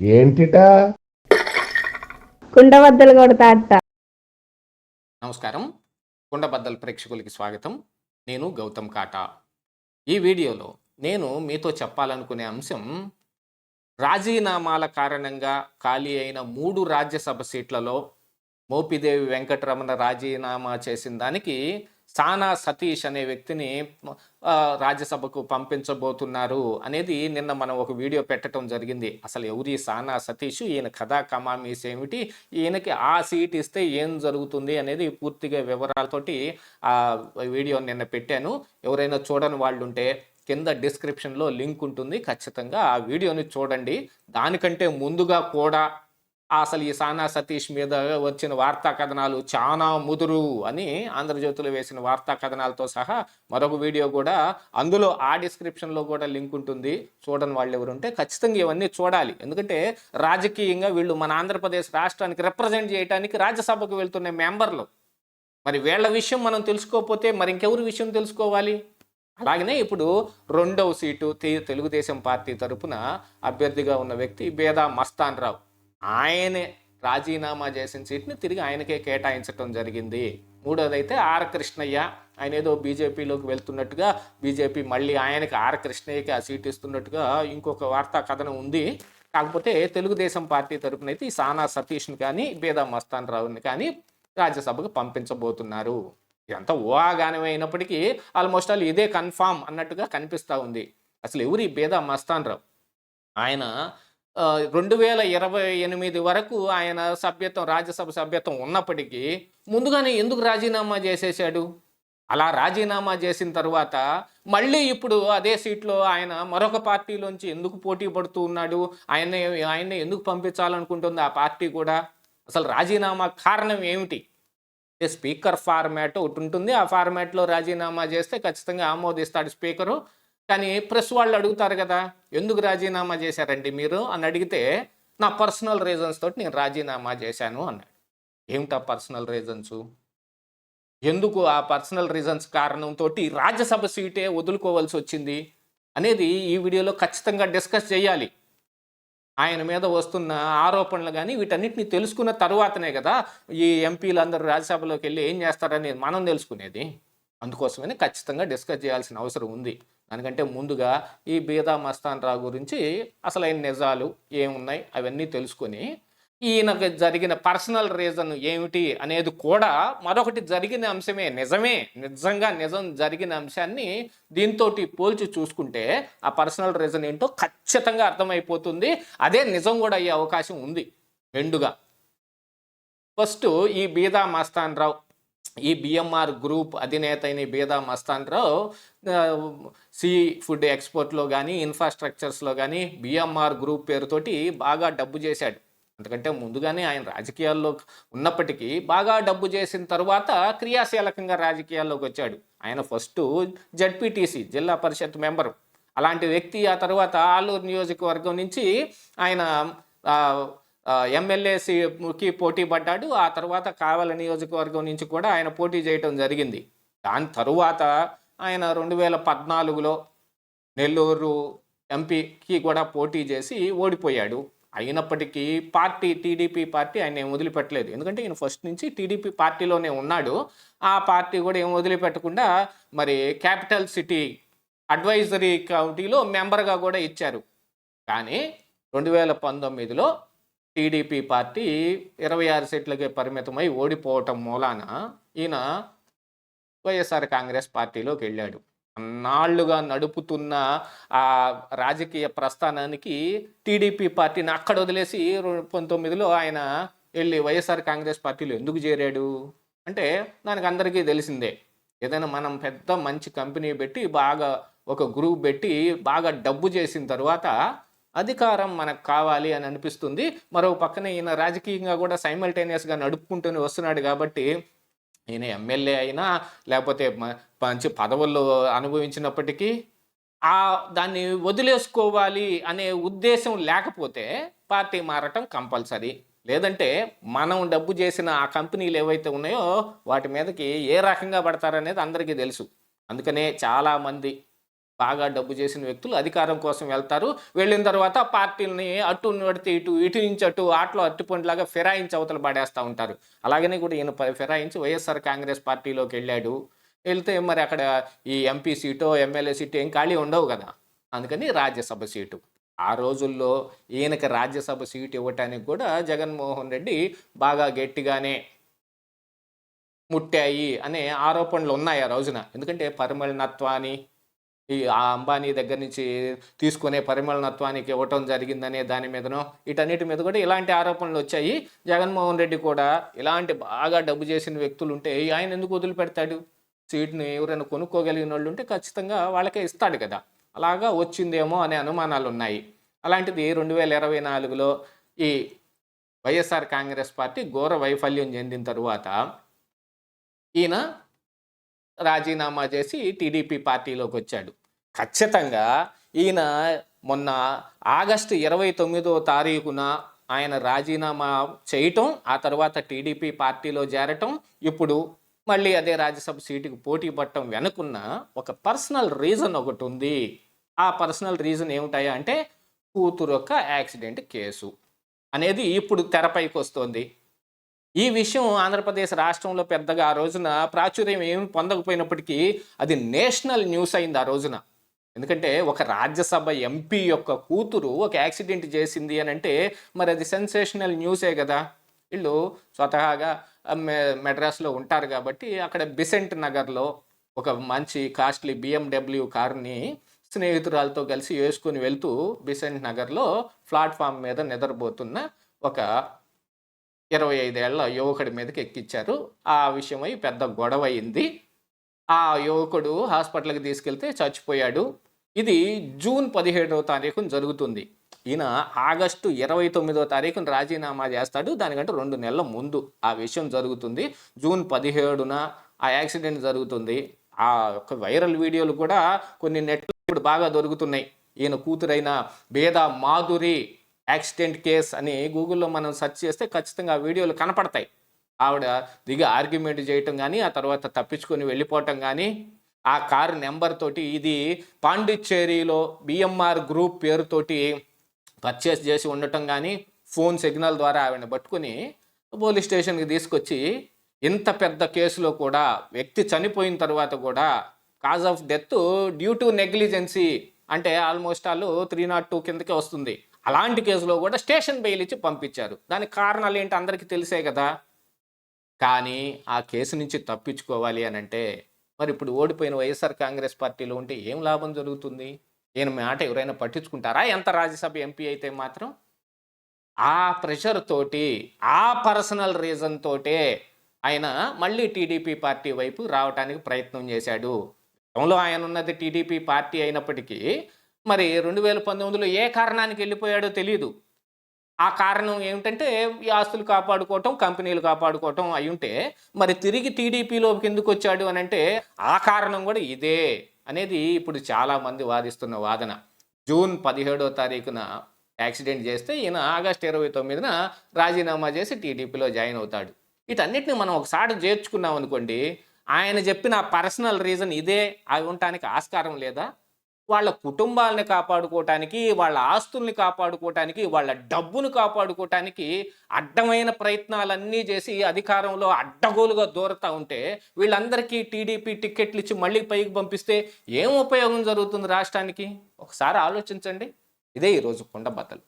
ఏంటిటా? కుండబద్దలు కొడతా అత్త. నమస్కారం. కుండబద్దల ప్రేక్షకులకి స్వాగతం. నేను గౌతమ్ కాటా. ఈ వీడియోలో నేను మీతో చెప్పాలనుకునే అంశం రాజీనామాల కారణంగా ఖాళీ అయిన మూడు రాజ్యసభ సీట్లలో మోపిదేవి వెంకటరమణ రాజీనామా చేసిన దానికి సానా సతీష్ అనే వ్యక్తిని రాజ్యసభకు పంపించబోతున్నారు అనేది నిన్న మనం ఒక వీడియో పెట్టడం జరిగింది. అసలు ఎవరి సానా సతీష్? ఈయన కథా కమామీస్ ఏమిటి? ఈయనకి ఆ సీట్ ఇస్తే ఏం జరుగుతుంది అనేది పూర్తిగా వివరాలతోటి ఆ వీడియో నిన్న పెట్టాను. ఎవరైనా చూడని వాళ్ళు ఉంటే కింద డిస్క్రిప్షన్లో లింక్ ఉంటుంది. ఖచ్చితంగా ఆ వీడియోని చూడండి. దానికంటే ముందుగా కూడా అసలు ఈ సానా సతీష్ మీద వచ్చిన వార్తా కథనాలు చాలా ముదురు అని ఆంధ్రజ్యోతిలో వేసిన వార్తా కథనాలతో సహా మరొక వీడియో కూడా అందులో ఆ డిస్క్రిప్షన్లో కూడా లింక్ ఉంటుంది. చూడని వాళ్ళు ఎవరుంటే ఖచ్చితంగా ఇవన్నీ చూడాలి. ఎందుకంటే రాజకీయంగా వీళ్ళు మన ఆంధ్రప్రదేశ్ రాష్ట్రానికి రిప్రజెంట్ చేయడానికి రాజ్యసభకు వెళ్తున్న మెంబర్లు. మరి వీళ్ళ విషయం మనం తెలుసుకోకపోతే మరి ఇంకెవరి విషయం తెలుసుకోవాలి? అలాగనే ఇప్పుడు రెండవ సీటు తెలుగుదేశం పార్టీ తరపున అభ్యర్థిగా ఉన్న వ్యక్తి బేదా మస్తాన్ రావు. ఆయనే రాజీనామా చేసిన సీట్ని తిరిగి ఆయనకే కేటాయించడం జరిగింది. మూడోదైతే ఆర్ కృష్ణయ్య. ఆయన ఏదో బీజేపీలోకి వెళ్తున్నట్టుగా బీజేపీ మళ్ళీ ఆయనకి ఆర్ కృష్ణయ్యకి ఆ సీట్ ఇస్తున్నట్టుగా ఇంకొక వార్తా కథనం ఉంది. కాకపోతే తెలుగుదేశం పార్టీ తరపున అయితే ఈ సానా సతీష్ని కానీ బేదా మస్తాన్ రావుని కానీ రాజ్యసభకు పంపించబోతున్నారు. ఇదంతా ఊహాగానం అయినప్పటికీ ఆల్మోస్ట్ ఆల్ ఇదే కన్ఫామ్ అన్నట్టుగా కనిపిస్తూ ఉంది. అసలు ఎవరి బేదా మస్తాన్ రావు ఆయన రెండు వేల ఇరవై ఎనిమిది వరకు ఆయన సభ్యత్వం రాజ్యసభ సభ్యత్వం ఉన్నప్పటికీ ముందుగానే ఎందుకు రాజీనామా చేసేసాడు అలా రాజీనామా చేసిన తర్వాత మళ్ళీ ఇప్పుడు అదే సీట్లో ఆయన మరొక పార్టీలోంచి ఎందుకు పోటీ పడుతూ ఉన్నాడు? ఆయన ఆయన్ని ఎందుకు పంపించాలనుకుంటుంది ఆ పార్టీ కూడా? అసలు రాజీనామా కారణం ఏమిటి? స్పీకర్ ఫార్మాట్ ఒకటి ఉంటుంది ఆ ఫార్మాట్లో రాజీనామా చేస్తే ఖచ్చితంగా ఆమోదిస్తాడు స్పీకరు. కానీ ప్రెస్ వాళ్ళు అడుగుతారు కదా ఎందుకు రాజీనామా చేశారండి మీరు? అని అడిగితే నా పర్సనల్ రీజన్స్ తోటి నేను రాజీనామా చేశాను అన్నాడు. ఏమిటా పర్సనల్ రీజన్స్? ఎందుకు ఆ పర్సనల్ రీజన్స్ కారణంతో రాజ్యసభ సీటే వదులుకోవాల్సి వచ్చింది? అనేది ఈ వీడియోలో ఖచ్చితంగా డిస్కస్ చేయాలి. ఆయన మీద వస్తున్న ఆరోపణలు కానీ వీటన్నిటిని తెలుసుకున్న తర్వాతనే కదా ఈ ఎంపీలు అందరూ రాజ్యసభలోకి వెళ్ళి ఏం చేస్తారని మనం తెలుసుకునేది. అందుకోసమని ఖచ్చితంగా డిస్కస్ చేయాల్సిన అవసరం ఉంది. దానికంటే ముందుగా ఈ బీదా మస్తాన్ రావు గురించి అసలైన నిజాలు ఏమున్నాయి అవన్నీ తెలుసుకొని ఈయనకు జరిగిన పర్సనల్ రీజన్ ఏమిటి అనేది కూడా మరొకటి జరిగిన అంశమే నిజమే నిజంగా నిజం జరిగిన అంశాన్ని దీంతో పోల్చి చూసుకుంటే ఆ పర్సనల్ రీజన్ ఏంటో ఖచ్చితంగా అర్థమైపోతుంది. అదే నిజం కూడా అయ్యే అవకాశం ఉంది. మెండుగా ఫస్ట్ ఈ బీదా మస్తాన్ రావు ఈ బిఎంఆర్ గ్రూప్ అధినేత అయిన బేదా బీదా మస్తాన్ రావు సీ ఫుడ్ ఎక్స్పోర్ట్లో కానీ ఇన్ఫ్రాస్ట్రక్చర్స్లో కానీ బిఎంఆర్ గ్రూప్ పేరుతోటి బాగా డబ్బు చేశాడు. ఎందుకంటే ముందుగానే ఆయన రాజకీయాల్లో ఉన్నప్పటికీ బాగా డబ్బు చేసిన తర్వాత క్రియాశీలకంగా రాజకీయాల్లోకి వచ్చాడు. ఆయన ఫస్ట్ జడ్పీటీసీ జిల్లా పరిషత్ మెంబరు. అలాంటి వ్యక్తి ఆ తర్వాత ఆలూరు నియోజకవర్గం నుంచి ఆయన ఎమ్మెల్యేసికి పోటీ పడ్డాడు. ఆ తర్వాత కావల నియోజకవర్గం నుంచి కూడా ఆయన పోటీ చేయటం జరిగింది. దాని తరువాత ఆయన రెండు వేల పద్నాలుగులో నెల్లూరు ఎంపీకి కూడా పోటీ చేసి ఓడిపోయాడు. అయినప్పటికీ పార్టీ టీడీపీ పార్టీ ఆయన ఏం వదిలిపెట్టలేదు. ఎందుకంటే ఈయన ఫస్ట్ నుంచి టీడీపీ పార్టీలోనే ఉన్నాడు. ఆ పార్టీ కూడా ఏం వదిలిపెట్టకుండా మరి క్యాపిటల్ సిటీ అడ్వైజరీ కమిటీలో మెంబర్గా కూడా ఇచ్చారు. కానీ రెండు వేల పంతొమ్మిదిలో టీడీపీ పార్టీ ఇరవై ఆరు సీట్లకే పరిమితమై ఓడిపోవటం మూలాన ఈయన వైఎస్ఆర్ కాంగ్రెస్ పార్టీలోకి వెళ్ళాడు. అన్నాళ్ళుగా నడుపుతున్న ఆ రాజకీయ ప్రస్థానానికి టీడీపీ పార్టీని అక్కడ వదిలేసి పంతొమ్మిదిలో ఆయన వెళ్ళి వైఎస్ఆర్ కాంగ్రెస్ పార్టీలో ఎందుకు చేరాడు? అంటే దానికి అందరికీ తెలిసిందే. ఏదైనా మనం పెద్ద మంచి కంపెనీ పెట్టి బాగా ఒక గ్రూప్ పెట్టి బాగా డబ్బు చేసిన తర్వాత అధికారం మనకు కావాలి అని అనిపిస్తుంది. మరో పక్కన ఈయన రాజకీయంగా కూడా సైమల్టేనియస్గా నడుపుకుంటూనే వస్తున్నాడు కాబట్టి ఈయన ఎమ్మెల్యే అయినా లేకపోతే మంచి పదవుల్లో అనుభవించినప్పటికీ ఆ దాన్ని వదిలేసుకోవాలి అనే ఉద్దేశం లేకపోతే పార్టీ మారటం కంపల్సరీ. లేదంటే మనం డబ్బు చేసిన ఆ కంపెనీలు ఏవైతే ఉన్నాయో వాటి మీదకి ఏ రకంగా పడతారనేది అందరికీ తెలుసు. అందుకనే చాలామంది బాగా డబ్బు చేసిన వ్యక్తులు అధికారం కోసం వెళ్తారు. వెళ్ళిన తర్వాత పార్టీలని అటు పడితే ఇటు ఇటు నుంచి అటు ఆటలో అట్టుపండిలాగా ఫిరాయించి అవతల పడేస్తూ ఉంటారు. అలాగనే కూడా ఈయన ప- ఫిరాయించి వైఎస్ఆర్ కాంగ్రెస్ పార్టీలోకి వెళ్ళాడు. వెళ్తే మరి అక్కడ ఈ ఎంపీ సీటో ఎమ్మెల్యే సీటు ఏం ఖాళీ ఉండవు కదా. అందుకని రాజ్యసభ సీటు. ఆ రోజుల్లో ఈయనకి రాజ్యసభ సీటు ఇవ్వటానికి కూడా జగన్మోహన్ రెడ్డి బాగా గట్టిగానే ముట్టాయి అనే ఆరోపణలు ఉన్నాయి ఆ రోజున. ఎందుకంటే పరిమళనత్వాన్ని ఈ ఆ అంబానీ దగ్గర నుంచి తీసుకునే పరిమళనత్వానికి ఇవ్వటం జరిగిందనే దాని మీదనో వీటన్నిటి మీద కూడా ఇలాంటి ఆరోపణలు వచ్చాయి. జగన్మోహన్ రెడ్డి కూడా ఇలాంటి బాగా డబ్బు చేసిన వ్యక్తులు ఉంటే ఆయన ఎందుకు వదిలిపెడతాడు? సీట్ని ఎవరైనా కొనుక్కోగలిగిన వాళ్ళు ఉంటే ఖచ్చితంగా వాళ్ళకే ఇస్తాడు కదా. అలాగా వచ్చిందేమో అనే అనుమానాలు ఉన్నాయి. అలాంటిది రెండు వేల ఇరవై నాలుగులో ఈ వైఎస్ఆర్ కాంగ్రెస్ పార్టీ ఘోర వైఫల్యం చెందిన తరువాత ఈయన రాజీనామా చేసి టీడీపీ పార్టీలోకి వచ్చాడు. ఖచ్చితంగా ఈయన మొన్న ఆగస్టు ఇరవై తొమ్మిదో తారీఖున ఆయన రాజీనామా చేయటం ఆ తర్వాత టీడీపీ పార్టీలో చేరటం ఇప్పుడు మళ్ళీ అదే రాజ్యసభ సీటుకి పోటీ పట్టడం వెనుకున్న ఒక పర్సనల్ రీజన్ ఒకటి ఉంది. ఆ పర్సనల్ రీజన్ ఏమిటాయా అంటే కూతురు యొక్క యాక్సిడెంట్ కేసు అనేది ఇప్పుడు తెరపైకి వస్తోంది. ఈ విషయం ఆంధ్రప్రదేశ్ రాష్ట్రంలో పెద్దగా ఆ రోజున ప్రాచుర్యం ఏమి పొందకపోయినప్పటికీ అది నేషనల్ న్యూస్ అయింది ఆ రోజున. ఎందుకంటే ఒక రాజ్యసభ ఎంపీ యొక్క కూతురు ఒక యాక్సిడెంట్ చేసింది అని అంటే మరి అది సెన్సేషనల్ న్యూసే కదా. వీళ్ళు స్వతహాగా మె- మెడ్రాస్లో ఉంటారు కాబట్టి అక్కడ బిసెంట్ నగర్లో ఒక మంచి కాస్ట్లీ బిఎండబ్ల్యూ కార్ని స్నేహితురాలతో కలిసి వేసుకుని వెళ్తూ బిసెంట్ నగర్లో ప్లాట్ఫామ్ మీద నిద్రపోతున్న ఒక ఇరవై ఐదేళ్ళ యువకుడి మీదకి ఎక్కించారు ఆ విషయమై పెద్ద గొడవ అయింది ఆ యువకుడు హాస్పిటల్కి తీసుకెళ్తే చచ్చిపోయాడు. ఇది జూన్ పదిహేడవ తారీఖున జరుగుతుంది. ఈయన ఆగస్టు ఇరవై తొమ్మిదో తారీఖున రాజీనామా చేస్తాడు. దానికంటే రెండు నెలల ముందు ఆ విషయం జరుగుతుంది. జూన్ పదిహేడున ఆ యాక్సిడెంట్ జరుగుతుంది. ఆ యొక్క వైరల్ వీడియోలు కూడా కొన్ని నెట్లు ఇప్పుడు బాగా దొరుకుతున్నాయి. ఈయన కూతురైన బేద మాధురి యాక్సిడెంట్ కేస్ అని గూగుల్లో మనం సెర్చ్ చేస్తే ఖచ్చితంగా ఆ వీడియోలు కనపడతాయి. ఆవిడ దిగి ఆర్గ్యుమెంట్ చేయటం కానీ ఆ తర్వాత తప్పించుకొని వెళ్ళిపోవటం కానీ ఆ కారు నెంబర్ తోటి ఇది పాండిచ్చేరిలో బిఎంఆర్ గ్రూప్ పేరుతోటి పర్చేస్ చేసి ఉండటం కానీ ఫోన్ సిగ్నల్ ద్వారా ఆవిడని పట్టుకొని పోలీస్ స్టేషన్కి తీసుకొచ్చి ఇంత పెద్ద కేసులో కూడా వ్యక్తి చనిపోయిన తర్వాత కూడా cause of death due to negligence అంటే almost all three nought two కిందకే వస్తుంది. అలాంటి కేసులో కూడా స్టేషన్ బెయిల్ ఇచ్చి పంపించారు. దానికి కారణాలు ఏంటి అందరికీ తెలిసే కదా. కానీ ఆ కేసు నుంచి తప్పించుకోవాలి అని అంటే మరి ఇప్పుడు ఓడిపోయిన వైఎస్ఆర్ కాంగ్రెస్ పార్టీలో ఉంటే ఏం లాభం జరుగుతుంది? నేను మాట ఎవరైనా పట్టించుకుంటారా? ఎంత రాజ్యసభ ఎంపీ అయితే మాత్రం? ఆ ప్రెషర్ తోటి ఆ పర్సనల్ రీజన్ తోటే ఆయన మళ్ళీ టీడీపీ పార్టీ వైపు రావడానికి ప్రయత్నం చేశాడు. గతంలో ఆయన ఉన్నది టీడీపీ పార్టీ అయినప్పటికీ మరి రెండు వేల పంతొమ్మిదిలో ఏ కారణానికి వెళ్ళిపోయాడో తెలియదు ఆ కారణం ఏమిటంటే ఈ ఆస్తులు కాపాడుకోవటం కంపెనీలు కాపాడుకోవటం అయి ఉంటే మరి తిరిగి టీడీపీలోకి ఎందుకు వచ్చాడు అని అంటే ఆ కారణం కూడా ఇదే అనేది ఇప్పుడు చాలా మంది వాదిస్తున్న వాదన. జూన్ పదిహేడో తారీఖున యాక్సిడెంట్ చేస్తే ఈయన ఆగస్ట్ ఇరవై తొమ్మిదిన రాజీనామా చేసి టీడీపీలో జాయిన్ అవుతాడు. వీటన్నిటిని మనం ఒకసారి చేర్చుకున్నాం అనుకోండి ఆయన చెప్పిన పర్సనల్ రీజన్ ఇదే అవి ఉండటానికి ఆస్కారం లేదా? వాళ్ళ కుటుంబాలని కాపాడుకోవటానికి వాళ్ళ ఆస్తుల్ని కాపాడుకోవటానికి వాళ్ళ డబ్బును కాపాడుకోవటానికి అడ్డమైన ప్రయత్నాలన్నీ చేసి అధికారంలో అడ్డగోలుగా దూరతా ఉంటే వీళ్ళందరికీ టీడీపీ టిక్కెట్లు ఇచ్చి మళ్ళీ పైకి పంపిస్తే ఏం ఉపయోగం జరుగుతుంది రాష్ట్రానికి? ఒకసారి ఆలోచించండి. ఇదే ఈరోజు కుండబద్దలు